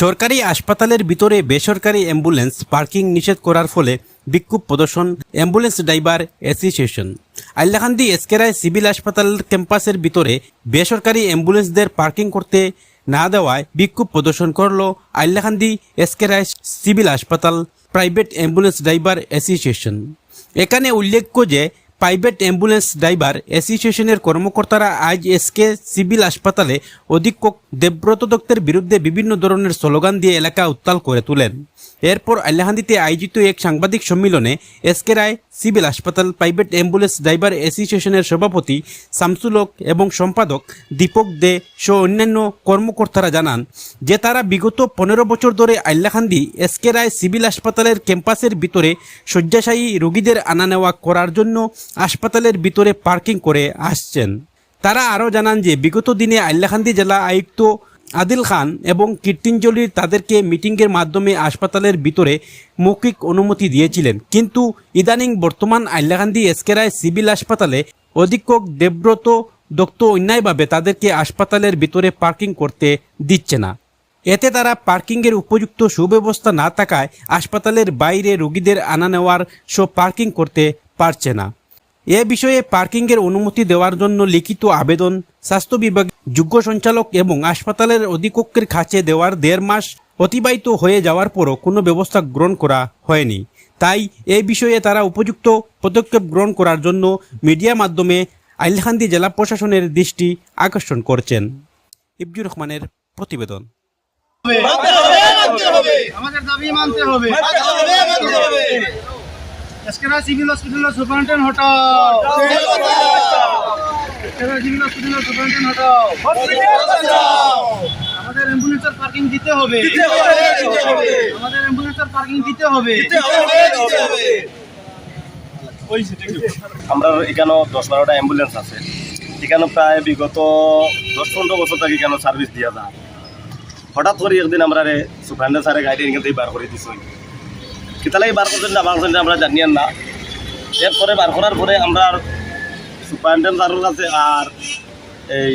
সরকারি হাসপাতালের ভিতরে বেসরকারি অ্যাম্বুলেন্স পার্কিং নিষেধ করার ফলে বিক্ষোভ প্রদর্শন, ambulance driver association. Hailakandi এসকেরায় civil হাসপাতাল ক্যাম্পাসের ভিতরে বেসরকারি অ্যাম্বুলেন্সদের পার্কিং করতে না দেওয়ায় বিক্ষোভ প্রদর্শন করল আইলাকান্দি এসকেরায় সিভিল হাসপাতাল প্রাইভেট অ্যাম্বুলেন্স ড্রাইভার অ্যাসোসিয়েশন। এখানে উল্লেখ্য যে প্রাইভেট অ্যাম্বুলেন্স ড্রাইভার অ্যাসোসিয়েশনের কর্মকর্তারা আজ এসকে সিভিল হাসপাতালে অধীক্ষক দেবব্রত দত্তের বিরুদ্ধে বিভিন্ন ধরনের স্লোগান দিয়ে এলাকা উত্তাল করে তোলেন। এরপর আল্লাহান্দিতে আয়োজিত এক সাংবাদিক সম্মেলনে এসকে রায় সিভিল হাসপাতাল প্রাইভেট অ্যাম্বুলেন্স ড্রাইভার অ্যাসোসিয়েশনের সভাপতি শামসুলক এবং সম্পাদক দীপক দে সহ অন্যান্য কর্মকর্তারা জানান যে তারা বিগত পনেরো বছর ধরে আল্লাখান্দি এসকে রায় সিভিল হাসপাতালের ক্যাম্পাসের ভিতরে শয্যাশায়ী রোগীদের আনা নেওয়া করার জন্য হাসপাতালের ভিতরে পার্কিং করে আসছেন। তারা আরও জানান যে, বিগত দিনে আল্লাখান্দি জেলা আয়ুক্ত আদিল খান এবং কীর্তিঞ্জলির তাদেরকে মিটিংয়ের মাধ্যমে হাসপাতালের ভিতরে মৌখিক অনুমতি দিয়েছিলেন। কিন্তু ইদানিং বর্তমান আল্লাকান্দি এসকেরায় সিভিল হাসপাতালে অধীক্ষক দেবব্রত দত্ত অন্যায়ভাবে তাদেরকে হাসপাতালের ভিতরে পার্কিং করতে দিচ্ছে না। এতে তারা পার্কিংয়ের উপযুক্ত সুব্যবস্থা না থাকায় হাসপাতালের বাইরে রোগীদের আনা নেওয়ার সব পার্কিং করতে পারছে না। এ বিষয়ে পার্কিংয়ের অনুমতি দেওয়ার জন্য লিখিত আবেদন স্বাস্থ্য বিভাগ, যোগ্য সঞ্চালক এবং হাসপাতালের অধিকক্ষের কাছে দেওয়ার দেড় মাস অতিবাহিত হয়ে যাওয়ার পরও কোনো ব্যবস্থা গ্রহণ করা হয়নি। তাই এই বিষয়ে তারা উপযুক্ত পদক্ষেপ গ্রহণ করার জন্য মিডিয়া মাধ্যমে আইলখান্দি জেলা প্রশাসনের দৃষ্টি আকর্ষণ করছেন। ইবজুর রহমানের প্রতিবেদন। আমাদের দাবি মানতে হবে মানতে হবে মানতে হবে এসকেরা সিভিল হসপিটালের সুপারিনটেন্ডেন্ট হটাও। সিভিল হসপিটালের সুপারিনটেন্ডেন্ট হটাও। আমাদের অ্যাম্বুলেন্সের পার্কিং দিতে হবে। আমাদের অ্যাম্বুলেন্সের পার্কিং দিতে হবে। আমরা এখানেও দশ বারোটা অ্যাম্বুলেন্স আছে। এখানে প্রায় বিগত দশ পনেরো বছর থেকে এখানে সার্ভিস দিয়া যায় হঠাৎ করে একদিন আমরা রে সুপারেন্ডার স্যারে গাড়ি এখান থেকে বার করে দিছি। কিতালাই বার করছেন না বার করছেন আমরা জানিয়েন না। এরপরে বার করার পরে আমরা সুপারেন্টেন্ট স্যারের কাছে আর এই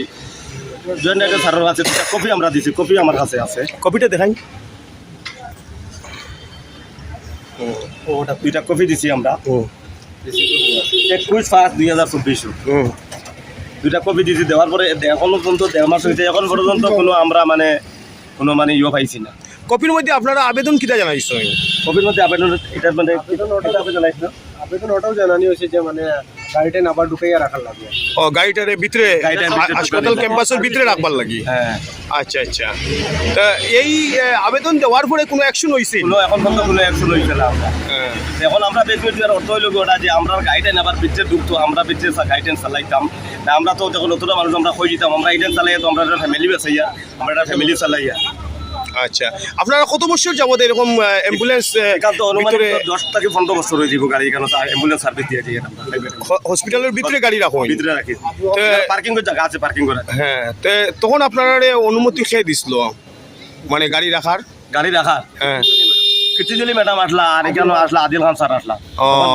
জয়েন্ট স্যারের কাছে কপি আমরা দিছি কপি আমার কাছে আছে। কপিটা দেখাই। ও ওটা দুইটা কপি দিছি আমরা। একুশ পাঁচ দুই হাজার চব্বিশ। দুইটা কপি দিয়েছি দেওয়ার পরে এখনও পর্যন্ত দেড় মাস হয়েছে এখন পর্যন্ত কোনো আমরা মানে কোনো মানে ইয়ে পাইছি না। কপির মধ্যে আপনারা আবেদন কিটা জানাইছেন? কপির মধ্যে আবেদন এটা মানে আবেদন আবেদন ওটাও জানানি হয়েছে যে মানে গাড়িটা আবার ঢুকাইয়া রাখার লাগে। ও গাড়িটারে ভিতরে ভিতরে হাসপাতাল ক্যাম্পাসের ভিতরে রাখবার লাগি? হ্যাঁ। আচ্ছা আচ্ছা। তা এই আবেদন দেওয়ার পরে কোনো অ্যাকশন হইছে? কোনো এখন পর্যন্ত কোনো অ্যাকশন হয়েছে না আমরা। এখন আমরা বেশ আর অর্থ হইল ওটা যে আমরা গাড়িটা নেবার পিছিয়ে ঢুকতো আমরা পিছিয়ে গাড়িটা চালাইতাম। আমরা তো যখন নতুন মানুষ আমরা হয়ে যেতাম আমরা এটা চালাই তো আমরা একটা ফ্যামিলি বেসাইয়া আমরা একটা ফ্যামিলি চালাইয়া। আচ্ছা। আপনারা কত বছর যাবত এরকম অ্যাম্বুলেন্স দশ থেকে পনেরো বছর হয়ে যাব গাড়ি কেন অ্যাম্বুলেন্স সার্ভিস দিয়ে যাই হসপিটালের ভিতরে গাড়ি রাখো ভিতরে রাখি। পার্কিং জায়গা আছে পার্কিং করে। হ্যাঁ তখন আপনারা অনুমতি খেয়ে দিছিল? মানে গাড়ি রাখার? গাড়ি রাখার। হ্যাঁ। কীর্তিজলি ম্যাডাম আসলা আর এখানে আসলা আদিল খান স্যার আসলা।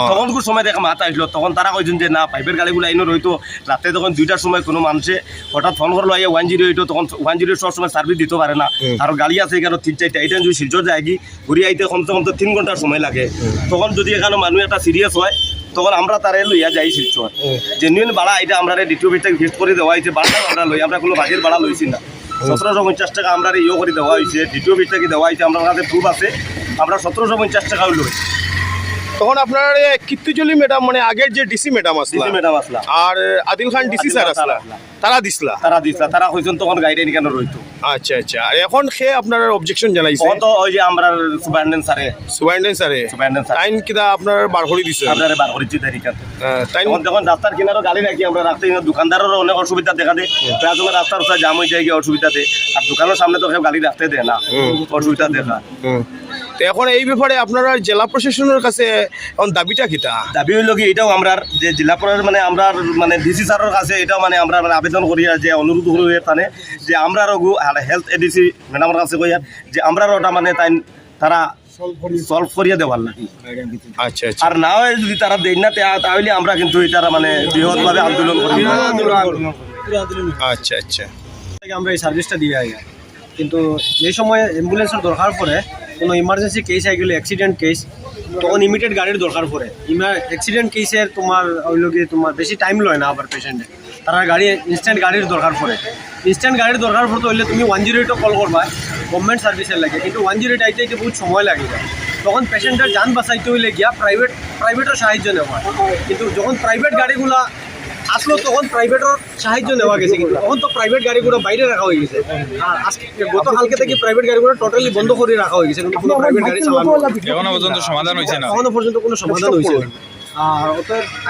তখন- কোন সময় দেখা মাথা আসলো। তখন তারা কইছেন যে না পাইপের গাড়িগুলো আইনো রইতো। রাতে তখন দুইটার সময় কোনো মানুষে হঠাৎ ফোন করল আইয়া ওয়ান জিরো এইটো তখন ওয়ান জিরো সব সময় সার্ভিস দিতে পারে না। আর গাড়ি আছে এখানে তিন চারটা। এটা যদি শিলচর যায় কি ঘুরি আইতে কমসে কম তো তিন ঘণ্টার সময় লাগে। তখন যদি এখানে মানুষ একটা সিরিয়াস হয় তখন আমরা তারে লইয়া যাই শিলচর। জেনুইন ভাড়া এটা আমরা দ্বিতীয় ভিতরে ফিক্সড করে দেওয়া হয়েছে। ভাড়া আমরা লই আমরা কোনো বাজের ভাড়া লইছি না। সতেরোশো পঞ্চাশ টাকা আমরা ইয়ে করে দেওয়া হয়েছে। দ্বিতীয় ভিতরে দেওয়া হয়েছে আমার কাছে প্রুফ আছে। আমরা সতেরোশো পঞ্চাশ টাকা লই তখন আপনার কীর্তিজলি ম্যাডাম মানে আগের যে ডিসি ম্যাডাম আসলা ম্যাডাম আসলা। আর আদিল খান ডিসি স্যার আসলা। তারা দিসলা? তারা দিছা তারা কইছেন তখন গাইডে কেন রইতো। আচ্ছা আচ্ছা। আর এখন সে আপনার অবজেকশন জানাইছে। তো ওই যে আমরা সুপারিনটেন্ডেন্ট স্যারে। সুপারিনটেন্ডেন্ট স্যারে সুপারিনটেন্ডেন্ট স্যার। টাইম কিটা আপনার বার করে দিছে? আপনার বার করেছি তারিখাতে তাই তখন যখন রাস্তার কিনারও গালি রাখি আমরা রাস্তায় কিনারে দোকানদারেরও অনেক অসুবিধা দেখা দেয়। প্রায় সময় রাস্তার জাম হয়ে যায় গিয়ে অসুবিধা দেয়। আর দোকানের সামনে তো গাড়ি রাখতে দেয় না। অসুবিধা দেখা। তো এখন এই ব্যাপারে আপনারা জেলা প্রশাসনের কাছে এখন দাবিটা কিটা? দাবি হইল কি এটাও আমরা যে জেলা প্রশাসন মানে আমরা মানে ডিসি স্যারের কাছে এটাও মানে আমরা মানে আবেদন করি আর যে অনুরোধ করি তানে যে আমরা রঘু আর হেলথ এডিসি ম্যাডামের কাছে কই যে আমরা ওটা মানে তাই তারা সলভ করিয়া দেওয়ার নাকি আচ্ছা আচ্ছা। আর না হয় যদি তারা দেয় না তা- তাহলে আমরা কিন্তু এটার মানে বৃহৎভাবে আন্দোলন করি। আচ্ছা আচ্ছা। আমরা এই সার্ভিসটা দিয়ে আগে কিন্তু যে সময় অ্যাম্বুলেন্সের দরকার পড়ে কোনো ইমার্জেন্সি কেস আই গেলে অ্যাক্সিডেন্ট কেস তখন ইমিডিয়েট গাড়ির দরকার পড়ে। অ্যাক্সিডেন্ট কেসের তোমার ওইলো কি তোমার বেশি টাইম লয় না আবার পেশেন্টে তারা গাড়ি ইনস্ট্যান্ট গাড়ির দরকার পড়ে। ইনস্ট্যান্ট গাড়ির দরকার পড়তে হইলে তুমি ওয়ান জিরো এইটও কল করবা গভর্নমেন্ট সার্ভিসের লাগে। কিন্তু ওয়ান জিরো এইট আইতে আইতে বহুত সময় লাগে। তখন পেশেন্টের যান বাঁচাইতে হইলে গিয়া প্রাইভেট প্রাইভেটের সাহায্য নেওয়া হয়। কিন্তু যখন প্রাইভেট গাড়িগুলা আসলো তখন প্রাইভেটের সাহায্য নেওয়া গেছে কিন্তু। তখন তো প্রাইভেট গাড়িগুলো বাইরে রাখা হয়ে গেছে। আর আজকে গতকালকে থেকে প্রাইভেট গাড়িগুলো টোটালি বন্ধ করে রাখা হয়ে গেছে। কোনো প্রাইভেট গাড়ি চালানো এখনও পর্যন্ত সমাধান হয়েছে না। এখনও পর্যন্ত কোনো সমাধান হয়েছে। না।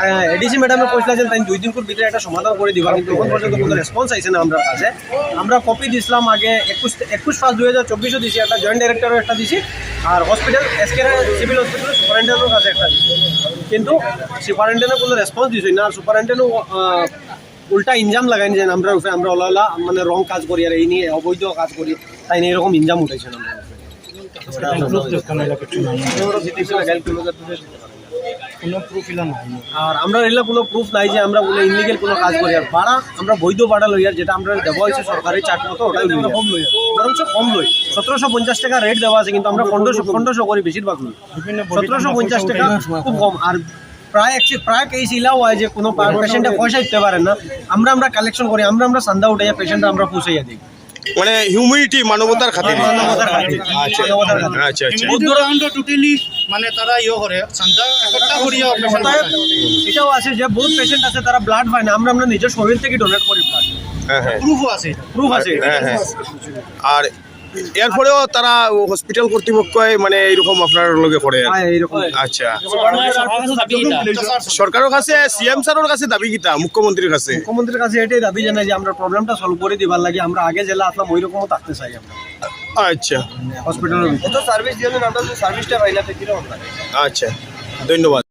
আর এডিসি ম্যাডামে কইছিলেন তাই দুই দিন পর ভিতরে একটা সমাধান করে দিবা কিন্তু এখন পর্যন্ত কোনো রেসপন্স আইছে না আমরা কাছে। আমরা কপি দিছিলাম আগে একুশ একুশ পাঁচ দুই হাজার চব্বিশও দিছি একটা জয়েন্ট ডাইরেক্টরও একটা দিছি। আর হসপিটাল এসকের সিভিল হসপিটাল সুপারিনটেন্ডেন্টের কাছে একটা কিন্তু সুপারিনটেন্ডেন্ট কোনো রেসপন্স দিছে না। আর সুপারিনটেন্ডেন্ট উল্টা ইনজাম লাগাই যে আমরা উপরে আমরা ওলা মানে রং কাজ করি আর এই নিয়ে অবৈধ কাজ করি। তাই নিয়ে এরকম ইনজাম উঠাইছে না। আর আমরা কোনো প্রুফ নাই যে আমরা বলে ইনলিগেল কোনো কাজ করি। আর ভাড়া আমরা বৈধ ভাড়া লই আর যেটা আমরা দেওয়া হয়েছে সরকারি চার্ট মতো ওটাই কম লই বরঞ্চ কম লই। সতেরোশো পঞ্চাশ টাকা রেট দেওয়া আছে কিন্তু আমরা পনেরোশো পনেরোশো করি বেশিরভাগ লই। সতেরোশো পঞ্চাশ টাকা খুব কম। আর প্রায় একচি- প্রায় কেস ইলাও হয় যে কোনো পেশেন্টে পয়সা দিতে পারেন না। আমরা আমরা কালেকশন করি আমরা আমরা সান্দা উঠাইয়া পেশেন্টটা আমরা পৌঁছাইয়া দিই। মানে হিউম্যানিটি মানবতার খাতিরে। আচ্ছা আচ্ছা আচ্ছা। টোটেলি মানে তারা ইয়ে করে। চান্দা একটা করিয়া এটাও আছে যে বহুত পেশেন্ট আছে তারা ব্লাড পায় না। আমরা আমরা নিজের শরীর থেকে ডোনেট করি ব্লাড হ্যাঁ হ্যাঁ। প্রুফও আছে প্রুফ আছে। হ্যাঁ হ্যাঁ। আর এরপরেও তারা হসপিটাল কর্তৃপক্ষ মানে এইরকম আপনার লগে করে। আর। হ্যাঁ, এইরকম। আচ্ছা। সরকারের কাছে সিএম স্যারের কাছে দাবি কিতা? মুখ্যমন্ত্রীর কাছে? মুখ্যমন্ত্রীর কাছে এটাই দাবি জানাই যে আমরা প্রবলেমটা সলভ করে দিবার লাগে আমরা আগে জেলা আসলাম ওই রকমও থাকতে চাই আমরা। আচ্ছা। হসপিটালের সার্ভিস দিয়ে আমরা সার্ভিসটা পাই না আচ্ছা। ধন্যবাদ।